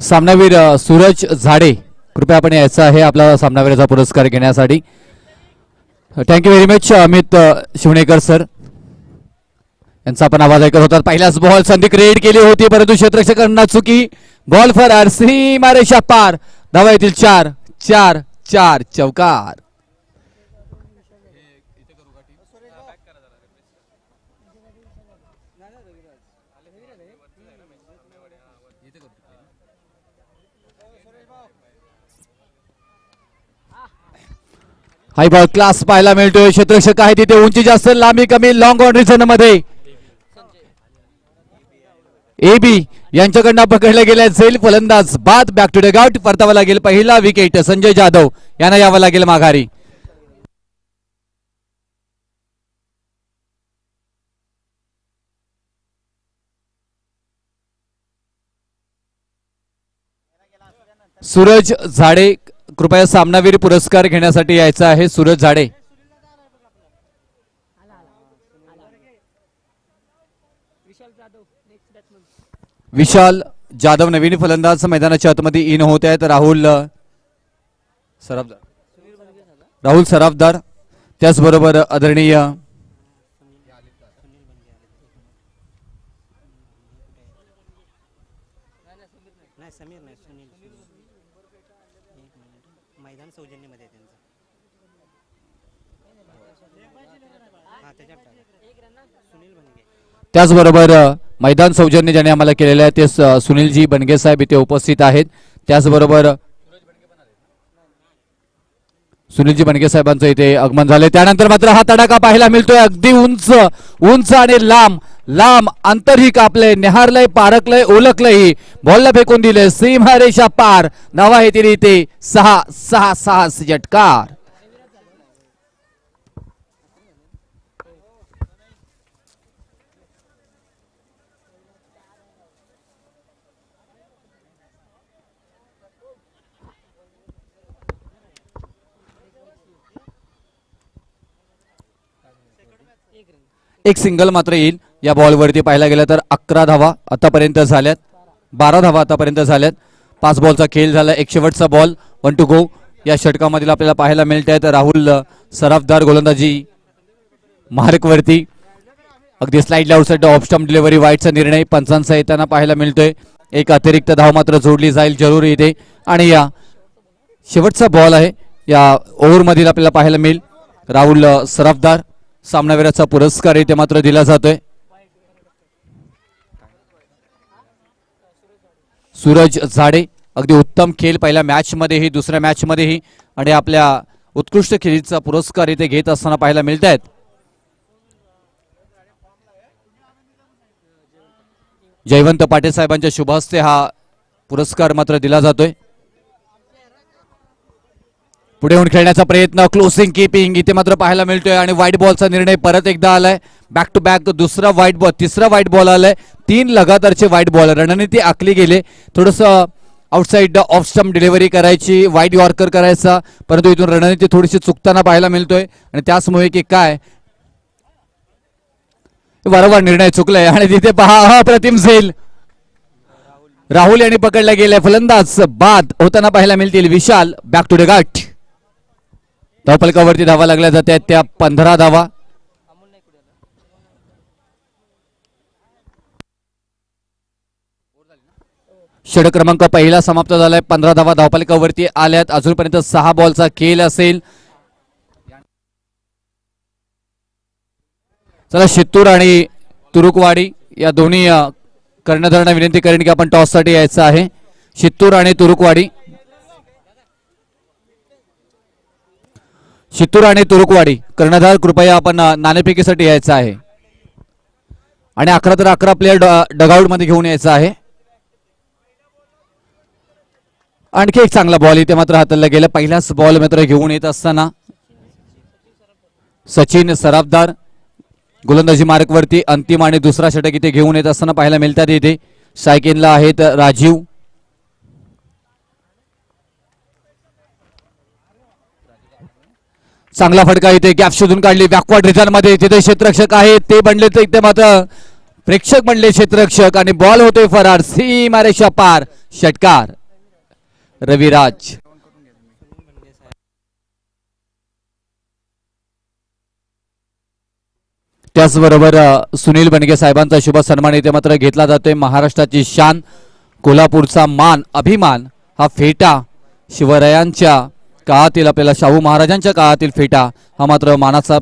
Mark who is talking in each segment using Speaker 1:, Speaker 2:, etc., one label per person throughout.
Speaker 1: सामनावीर सूरज झाडे. कृपया आपण यायचं आहे आपला सामनावीराचा पुरस्कार घेण्यासाठी. Thank you very much Amit Shivanekar sir यांचा आपण आवाज ऐकत होता पहिल्याच बॉल संधी क्रिएट केली होती परंतु क्षेत्रक्षकांना चुकी. बॉल फॉर आरसी मारेशा पार धावा येतील चार चार चार चौकार. हाय बॉल क्लास पाहायला मिळतोय. क्षेत्रक्षक आहे तिथे. उंची जास्त लांबी कमी लॉंग ऑनमध्ये. ए बी यांच्याकडनं पकडला गेला असेल फलंदाज बाद. बॅक टू द गाउट परतावा लागेल पहिला विकेट संजय जाधव. यांना यावं लागेल माघारी. सूरज झाडे कृपया सामनावीर पुरस्कार घेण्यासाठी यायचं आहे. सूरज झाडे. विशाल जाधव नवीन फलंदाज मैदानाच्या आतमध्ये इन होत आहेत. राहुल सराफदार. राहुल सराफदार. त्याचबरोबर आदरणीय
Speaker 2: नाही समीर नाही सुनील सुनील एक मिनिट मैदान सौजन्यमध्ये आहे त्यांचं हा त्याच्यात टाका. सुनील भंगे
Speaker 1: त्याचबरोबर मैदान सौजन्य ज्याने आम्हाला केलेलं आहे ते सुनीलजी बनगे साहेब इथे उपस्थित आहेत. त्याचबरोबर सुनीलजी बनगे साहेबांचं इथे आगमन झालंय. त्यानंतर मात्र हा तडाखा पाहायला मिळतोय. अगदी उंच उंच आणि लांब लांब अंतरही कापलंय. निहारलंय पारकलंय ओळखलंय बॉलला फेकून दिलंय. सीमारेषा पार. नवा येतील इथे सहा सहा सहा झटकार. एक सिंगल मात्र येईल. या बॉलवरती पाहायला गेलं तर अकरा धावा आतापर्यंत झाल्यात. बारा धावा आतापर्यंत झाल्यात. पाच बॉलचा खेळ झाला. एक शेवटचा बॉल वन टू गो या षटकामधील आपल्याला पाहायला मिळत आहेत राहुल सराफदार गोलंदाजी. मार्कवरती. अगदी स्लाइडला आउटसाइड ऑफ ऑप्शन डिलिव्हरी वाईटचा निर्णय. पंचांचा येताना पाहायला मिळतोय. एक अतिरिक्त धाव मात्र जोडली जाईल. जरुरी इथे आणि या शेवटचा बॉल आहे. या ओव्हरमधील आपल्याला पाहायला मिळेल. राहुल सरफदार सराफदार. सामनावीराचा पुरस्कार इथे मात्र दिला जातोय. सूरज झाडे अगदी उत्तम खेळ पहिल्या मॅचमध्येही दुसऱ्या मॅचमध्येही आणि आपल्या उत्कृष्ट खेळीचा पुरस्कार इथे घेत असताना पाहायला मिळत आहेत जयवंत पाटील साहेबांच्या शुभ हस्ते हा पुरस्कार मात्र दिला जातोय. पुढे येऊन खेळण्याचा प्रयत्न. क्लोसिंग किपिंग इथे मात्र पाहायला मिळतोय आणि व्हाईट बॉलचा निर्णय परत एकदा आलाय. बॅक टू बॅक दुसरा व्हाईट बॉल तिसरा व्हाईट बॉल आलाय. तीन लगातारचे व्हाईट बॉल रणनीती आखली गेले. थोडस आउटसाईड ऑफ स्टम्प डिलिव्हरी करायची वाईट यॉर्कर करायचा. परंतु इथून रणनीती थोडीशी चुकताना पाहायला मिळतोय. आणि त्याचमुळे की काय? वारंवार निर्णय चुकलाय. आणि तिथे पहा अप्रतिम झेल. राहुल यांनी पकडला गेलाय. फलंदाज बाद होताना पाहायला मिळतील विशाल. बॅक टू द गाठ धावपलकावरती धावा लागल्या जात आहेत त्या पंधरा धावा. षड क्रमांक पहिला समाप्त झालाय. पंधरा धावा धावपालिकावरती आल्यात. अजूनपर्यंत सहा बॉलचा खेळ असेल. चला शित्तूर आणि तुरुकवाडी या दोन्ही कर्णधारांना विनंती करेन की आपण टॉससाठी यायचं आहे. शित्तूर आणि तुरुकवाडी चित्तूर आणि तुरुकवाडी कर्णधार कृपया आपण नाणेफेकीसाठी यायचं आहे. आणि अकरा तर अकरा प्लेअर डगआउटमध्ये घेऊन यायचं आहे. आणखी एक चांगला बॉल इथे मात्र हाताळला गेला. पहिलाच बॉल मात्र घेऊन येत असताना सचिन सराफदार गोलंदाजी मार्गवरती अंतिम आणि दुसरा षटक इथे घेऊन येत असताना पाहायला मिळतात इथे. सायकिनला आहेत राजीव. चांगला फटका इथे गॅप शोधून काढली. बॅकवर्ड रिझनमध्ये तिथे क्षेत्ररक्षक आहेत ते बनले तर इथे मात्र प्रेक्षक बनले क्षेत्ररक्षक आणि बॉल होतोय फरार. सी मारेशा पार. षटकार. रविराज. त्याचबरोबर सुनील बनगे साहेबांचा शुभ सन्मान इथे मात्र घेतला जातोय. महाराष्ट्राची शान कोल्हापूरचा मान अभिमान हा फेटा शिवरायांच्या काळातील आपल्याला शाहू महाराजांच्या काळातील फेटा हा मात्र मानाचा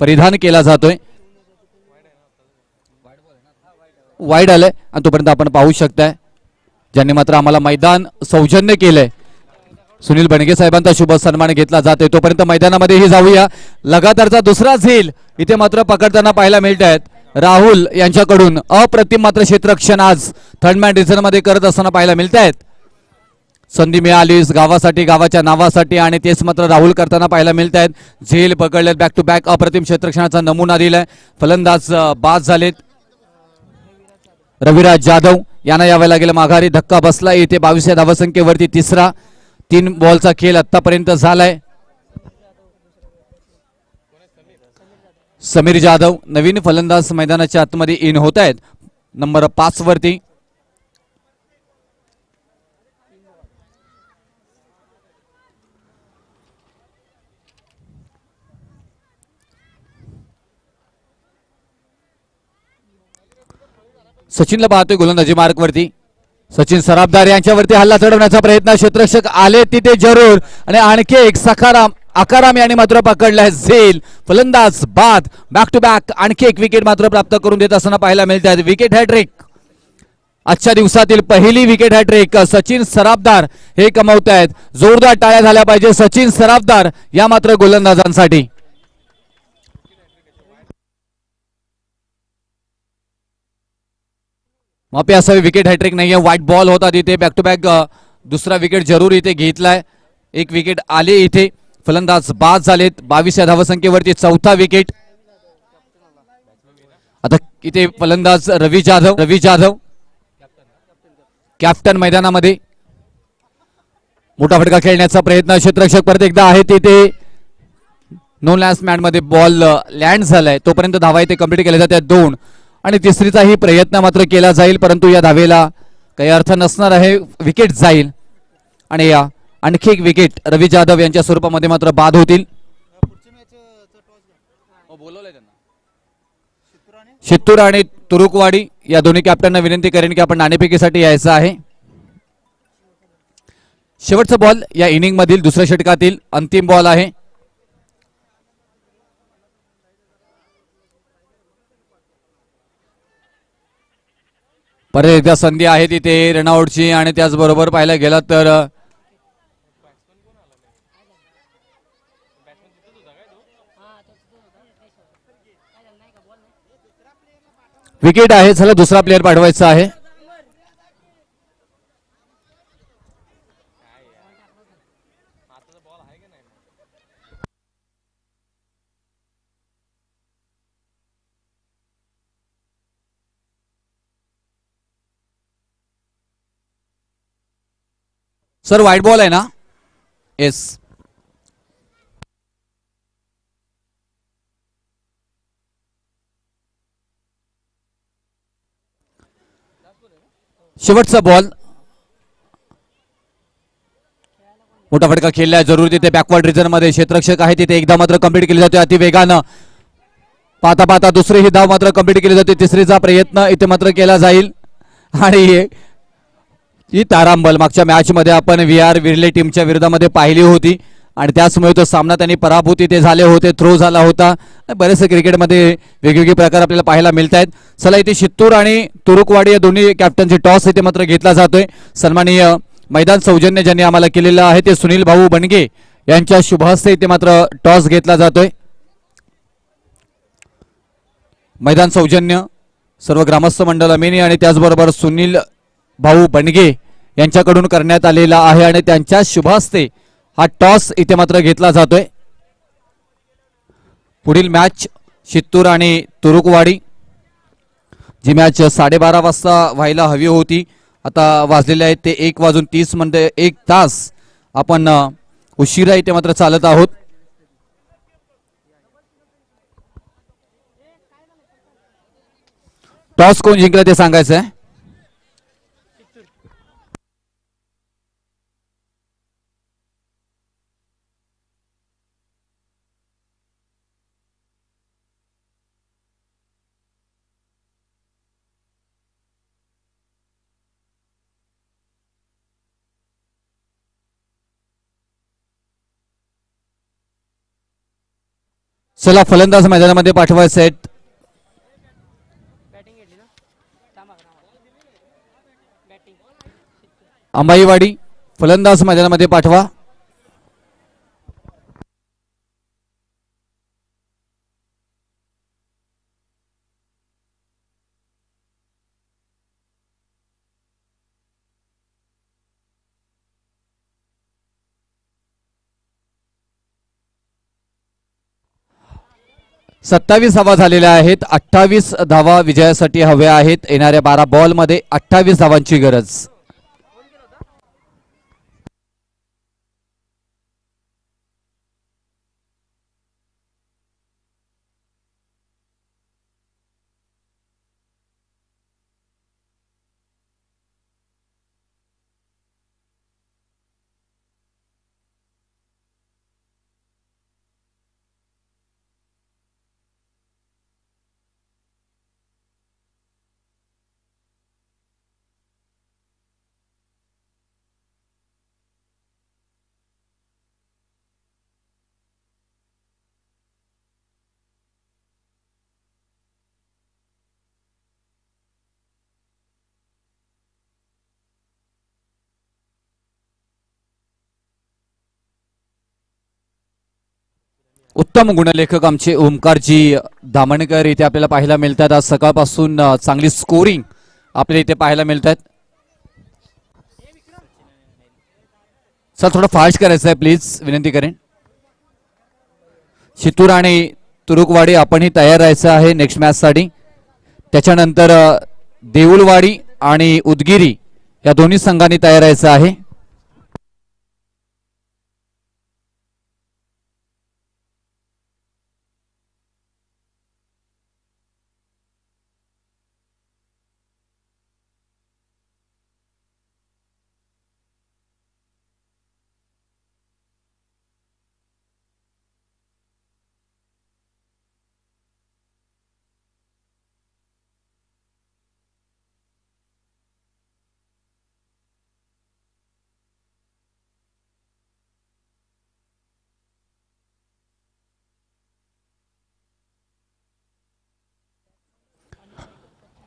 Speaker 1: परिधान केला जातोय. वाईट आलंय आणि तोपर्यंत आपण पाहू शकताय. ज्यांनी मात्र आम्हाला मैदान सौजन्य केलंय. सुनील बणगे साहेबांचा शुभ सन्मान घेतला जातोय. तोपर्यंत मैदानामध्येही जाऊया. लगातारचा दुसरा झेल इथे मात्र पकडताना पाहायला मिळत आहेत राहुल यांच्याकडून अप्रतिम मात्र क्षेत्रक्षण आज थर्ड मॅन रिझनमध्ये करत असताना पाहायला मिळत आहेत संधी मिळालीस गावासाठी गावाच्या नावासाठी आणि तेच मात्र राहुल करताना पाहायला मिळत आहेत झेल पकडलेत बॅक टू बॅक अप्रतिम क्षेत्रक्षणाचा नमुना दिलाय. फलंदाज बाद झालेत. रविराज जाधव यांना यावं लागेल माघारी. धक्का बसला इथे बावीस या धावसंख्येवरती तिसरा. तीन बॉलचा खेळ आतापर्यंत झालाय. समीर जाधव नवीन फलंदाज मैदानाच्या आतमध्ये इन होत आहेत नंबर पाच वरती. सचिनला पाहतोय गोलंदाजी मार्कवरती सचिन सराबदार यांच्यावरती हल्ला चढवण्याचा प्रयत्न. क्षेत्रक्षक आले तिथे जरूर. आणि आणखी एक सकाराम आकाराम यांनी मात्र पकडलाय झेल फलंदाज बाद बॅक टू बॅक आणखी एक विकेट मात्र प्राप्त करून देत असताना पाहायला मिळत. आहेत विकेट हॅट्रिक आजच्या दिवसातील पहिली विकेट हॅट्रिक सचिन सराबदार हे कमवत आहेत जोरदार टाळ्या झाल्या पाहिजे सचिन सराबदार या मात्र गोलंदाजांसाठी. मापी असावी विकेट हॅट्रिक नाहीये व्हाईट बॉल होता तिथे बॅक टू बॅक दुसरा विकेट जरूर इथे घेतलाय। एक विकेट आले इथे फलंदाज बाद झालेत बावीस या धावसंख्येवरती चौथा विकेट आता इथे फलंदाज रवी जाधव रवी जाधव. कॅप्टन मैदानामध्ये. मोठा फटका खेळण्याचा प्रयत्न क्षेत्ररक्षक परत एकदा आहे तिथे नो लॅन्स मॅनमध्ये बॉल लँड झालाय. तोपर्यंत धावा इथे कंप्लीट केल्या जात्या दोन. आणि तिसरीचाही प्रयत्न मात्र केला जाईल परंतु या धावेला काही अर्थ नसणार आहे. विकेट जाईल. आणि या आणखी एक विकेट रवी जाधव यांच्या स्वरूपामध्ये मात्र बाद होतील. शित्तूर आणि तुरुकवाडी या दोन्ही कॅप्टनना विनंती करेन की आपण नाणेफेकीसाठी यायचं आहे. शेवटचा बॉल या इनिंग मधील दुसऱ्या षटकातील अंतिम बॉल आहे. परत एकदा संधी आहे तिथे रनआउटची आणि त्याचबरोबर पाहायला गेला तर विकेट आहे चला दुसरा प्लेअर पाठवायचा आहे. सर व्हाईट बॉल आहे ना? येस शेवटचा बॉल मोठा फटका खेळलाय जरूर तिथे बॅकवर्ड रिजनमध्ये क्षेत्रक्षक आहे. तिथे एकदा मात्र कंप्लीट केली जाते अति वेगानं. पाहता पाहता दुसरी ही धाव मात्र कंप्लीट केली जाते. तिसरीचा प्रयत्न इथे मात्र केला जाईल. आणि ही तारांबल मागच्या मॅचमध्ये आपण व्ही आर विर्ले टीमच्या विरोधामध्ये पाहिली होती आणि त्याचमुळे तो सामना त्यांनी पराभूत इथे झाले होते थ्रो झाला होता. बरेचसे क्रिकेटमध्ये वेगवेगळे प्रकार आपल्याला पाहायला मिळत आहेत चला इथे शित्तूर आणि तुरुकवाडी या दोन्ही कॅप्टनचे टॉस इथे मात्र घेतला जातोय. सन्माननीय मैदान सौजन्य ज्यांनी आम्हाला केलेलं आहे ते सुनील भाऊ बनगे यांच्या शुभहस्ते इथे मात्र टॉस घेतला जातोय. मैदान सौजन्य सर्व ग्रामस्थ मंडळ अमिनी आणि त्याचबरोबर सुनील भाऊ बणगे यांच्याकडून करण्यात आलेला आहे आणि त्यांच्या शुभास्ते हा टॉस इथे मात्र घेतला जातोय. पुढील मॅच शित्तूर आणि तुरुकवाडी. जी मॅच साडेबारा वाजता व्हायला हवी होती. आता वाजलेले आहेत ते एक वाजून तीस म्हणजे एक तास आपण उशिरा इथे मात्र चालत आहोत. टॉस कोण जिंकलं ते सांगायचं आहे चला फलंदाज मैदानामध्ये पाठवा सेट अंबाईवाडी फलंदाज मैदानामध्ये पाठवा. सत्तावीस धावा झालेल्या आहेत. अठ्ठावीस धावा विजयासाठी हव्या आहेत. येणाऱ्या बारा बॉलमध्ये अठ्ठावीस धावांची गरज. उत्तम गुणलेखक आमचे ओमकारजी दामणकर इथे आपल्याला पाहायला मिळतात. आज सकाळपासून चांगली स्कोरिंग आपल्याला इथे पाहायला मिळतात. सर थोडं फास्ट करायचं आहे प्लीज विनंती करेन. शितूर आणि तुरुकवाडी आपणही तयार राहायचं आहे नेक्स्ट मॅचसाठी त्याच्यानंतर देऊळवाडी आणि उदगिरी या दोन्ही संघांनी तयार राहायचं आहे.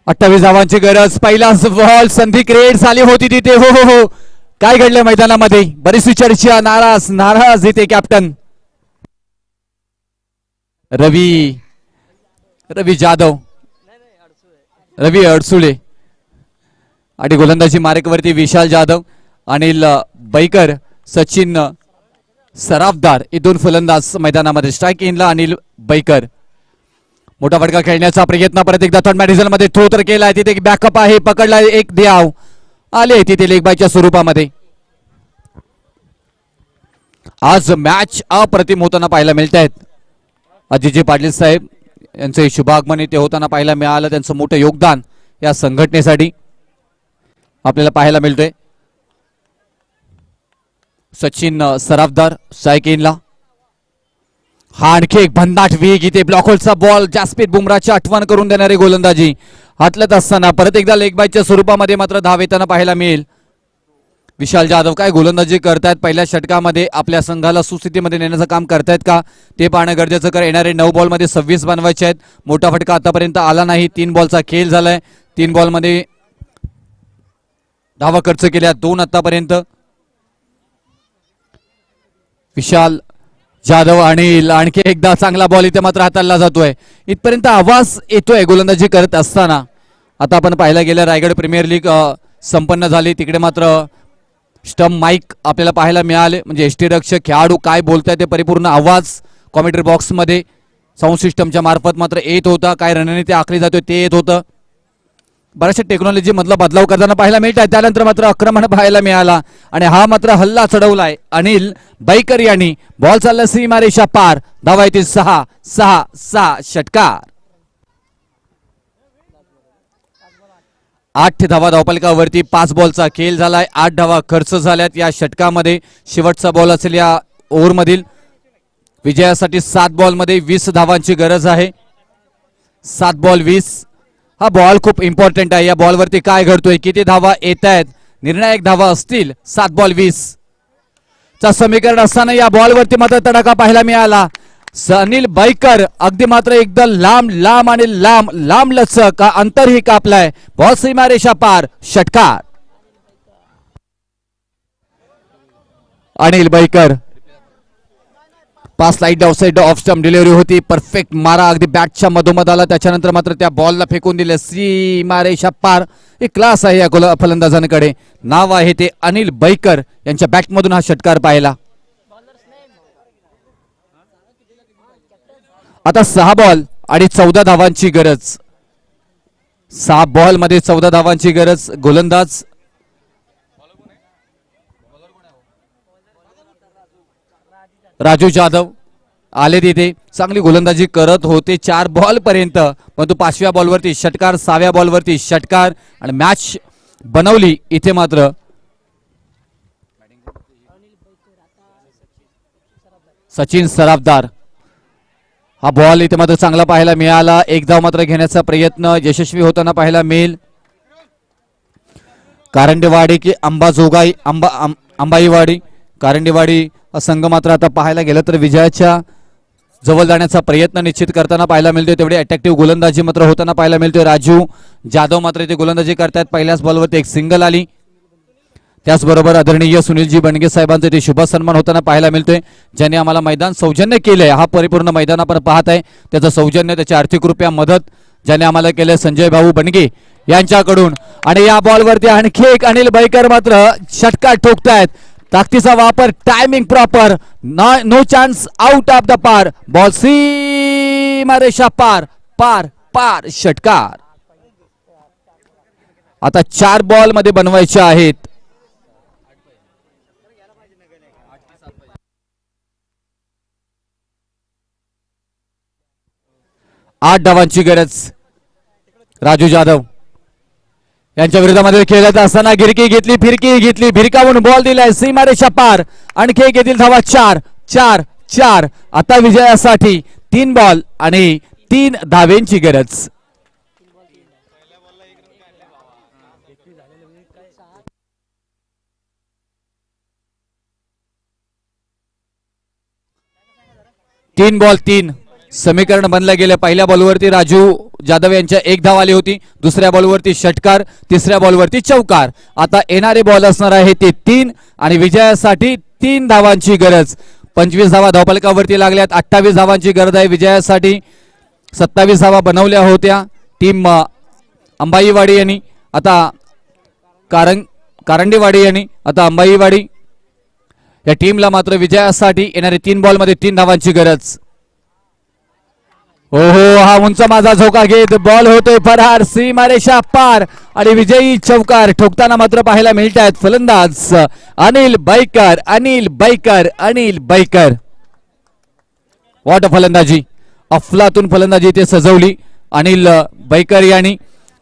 Speaker 1: अठ्ठावीस धावांची गरज. पहिलाच बॉल संधी क्रिएट झाली होती तिथे. हो हो हो. काय घडलं मैदानामध्ये? बरीचशी चर्चा. नाराज नाराज इथे कॅप्टन रवी रवी जाधव. रवी अडसुळे. आणि गोलंदाजी मार्कवरती विशाल जाधव अनिल बैकर सचिन सराफदार. हे दोन फलंदाज मैदानामध्ये. स्ट्राईक इनला अनिल बैकर. मोठा फटका खेळण्याचा प्रयत्न परत एकदा थर्ड मॅडिझनमध्ये थ्रो तर केलाय. तिथे एक बॅकअप आहे पकडला एक द्याव. आले तिथे लेखबाईच्या स्वरूपामध्ये. आज मॅच अप्रतिम होताना पाहायला मिळत आहेत अजितजी पाटील साहेब यांचे शुभागमन इथे होताना पाहायला मिळालं. त्यांचं मोठं योगदान या संघटनेसाठी आपल्याला पाहायला मिळतोय. सचिन सराफदार सायकिनला हा आणखी एक भन्नाट वेग इथे ब्लॉकहोलचा बॉल जास्पीत बुमराची आठवण करून देणारी गोलंदाजी. हातलत असताना परत एकदा लेगबायच्या स्वरूपामध्ये मात्र धाव येताना पाहायला मिळेल. विशाल जाधव काय गोलंदाजी करतायत? पहिल्या षटकामध्ये आपल्या संघाला सुस्थितीमध्ये नेण्याचं काम करतायत का? ते पाहणं गरजेचं कर येणारे नऊ बॉलमध्ये सव्वीस बनवायचे आहेत. मोठा फटका आतापर्यंत आला नाही. तीन बॉलचा खेळ झालाय. तीन बॉलमध्ये धावा खर्च केल्या दोन आतापर्यंत. विशाल जाधव आणि आणखी एकदा चांगला बॉल इथे मात्र हाताळला जातोय. इथपर्यंत आवाज येतोय गोलंदाजी करत असताना. आता आपण पाहायला गेलं रायगड प्रीमियर लीग संपन्न झाली. तिकडे मात्र स्टम माईक आपल्याला पाहायला मिळाले. म्हणजे रक्षक खेळाडू काय बोलताय ते परिपूर्ण आवाज कॉमेंट्री बॉक्समध्ये साऊंड सिस्टमच्या मार्फत मात्र येत होता. काय रणनीती आखली जातोय ते येत होतं. बऱ्याचशा टेक्नॉलॉजी मधला बदलाव करताना पाहायला मिळतात. त्यानंतर मात्र आक्रमण पाहायला मिळाला. आणि हा मात्र हल्ला चढवलाय. अनिल बैकर यांनी. बॉल चालला सीमारेषा पार. धावा येतील सहा सहा सहा षटकार. आठ धावा धावपलकावरती पाच बॉलचा खेळ झालाय. आठ धावा खर्च झाल्यात. या षटकामध्ये शेवटचा बॉल असेल या ओव्हरमधील. विजयासाठी सात बॉलमध्ये वीस धावांची गरज आहे. सात बॉल वीस हा बॉल खूप इम्पॉर्टंट आहे. या बॉलवरती काय घडतोय? किती धावा येत आहेत निर्णायक धावा असतील. सात बॉल वीस. चा समीकरण असताना या बॉलवरती मात्र तडाखा पाहायला मिळाला. स- अनिल अगदी मात्र एकदम लांब लांब आणि लांब लांब लचक. अंतरही कापलाय. बॉल सीमारेषा पार. षटकार. अनिल बैकर. पाच light side off stump delivery होती. परफेक्ट मारा. अगदी बॅटच्या मधोमध आला. त्याच्यानंतर मात्र त्या बॉलला फेकून दिलं. सी मारेशा पार एक क्लास आहे या गोला फलंदाजांकडे. नाव आहे ते अनिल बैकर. यांच्या बॅटमधून हा षटकार पाहिला. आता सहा बॉल आणि चौदा धावांची गरज. सहा बॉलमध्ये चौदा धावांची गरज. गोलंदाज राजू जाधव आले तिथे. चांगली गोलंदाजी करत होते चार बॉल पर्यंत. परंतु पाचव्या बॉलवरती षटकार सहाव्या बॉलवरती षटकार आणि मॅच बनवली इथे मात्र. सचिन सराफदार. हा बॉल इथे मात्र चांगला पाहायला मिळाला. एक धाव मात्र घेण्याचा प्रयत्न यशस्वी होताना पाहायला मिळेल. कारंडेवाडी की अंबाजोगाई अंबा आं- अंबाईवाडी कारंडेवाडी संघ मात्र आता पाहायला गेलं तर विजयाच्या जवळ जाण्याचा प्रयत्न निश्चित करताना पाहायला मिळतोय. तेवढी अट्रॅक्टिव्ह गोलंदाजी मात्र होताना पाहायला मिळतोय. राजू जाधव मात्र इथे गोलंदाजी करतायत. पहिल्याच बॉलवरती एक सिंगल आली. त्याचबरोबर आदरणीय सुनीलजी बंडगे साहेबांचा इथे शुभ सन्मान होताना पाहायला मिळतोय. ज्यांनी आम्हाला मैदान सौजन्य केलंय. हा परिपूर्ण मैदान आपण पाहत आहे. त्याचं सौजन्य त्याची आर्थिक रुपया मदत ज्याने आम्हाला केलंय. संजय भाऊ बंडगे यांच्याकडून. आणि या बॉलवरती आणखी एक अनिल बैकर मात्र षटकार ठोकतायत. ताकदीचा वापर timing proper no chance out of the park ball सीमा रेषा पार पार पार षटकार. आता चार बॉलमध्ये बनवायचे आहेत. आठ धावांची गरज. राजू जाधव. यांच्या विरोधामध्ये खेळत असताना गिरकी घेतली फिरकी घेतली भिरकावून बॉल दिलाय. सीमारेषा पार आणखी एक येथील धावा चार चार चार. आता विजयासाठी तीन बॉल आणि तीन धावेंची गरज. तीन बॉल तीन. समीकरण बनलं गेलं. पहिल्या बॉलवरती राजू जाधव यांच्या एक धाव आली होती. दुसऱ्या बॉलवरती षटकार तिसऱ्या बॉलवरती चौकार. आता येणारे बॉल असणार आहे ते तीन आणि विजयासाठी तीन धावांची गरज. पंचवीस धावा धावपलकावरती लागल्यात. अठ्ठावीस धावांची गरज आहे विजयासाठी. सत्तावीस धावा बनवल्या होत्या. टीम अंबाईवाडी यांनी. आता कारंग कारंडीवाडी यांनी. आता अंबाईवाडी. या टीमला मात्र विजयासाठी येणारे तीन बॉलमध्ये तीन धावांची गरज. ओहो हा उंच माझा झोका घेत बॉल होतोय फरार. सीमारेषा पार आणि विजयी चौकार ठोकताना मात्र पाहायला मिळत आहेत फलंदाज. अनिल बैकर अनिल बैकर अनिल बैकर. वॉट फलंदाजी. अफलातून फलंदाजी इथे सजवली. अनिल बैकर यांनी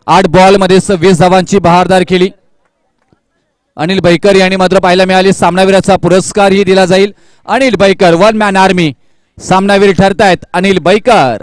Speaker 1: आठ बॉलमध्ये सव्वीस धावांची बहारदार केली. अनिल बैकर यांनी मात्र पाहायला मिळाली. सामनावीराचा पुरस्कारही दिला जाईल. Anil Baikar one man army सामनावीर ठरतायत अनिल बैकर.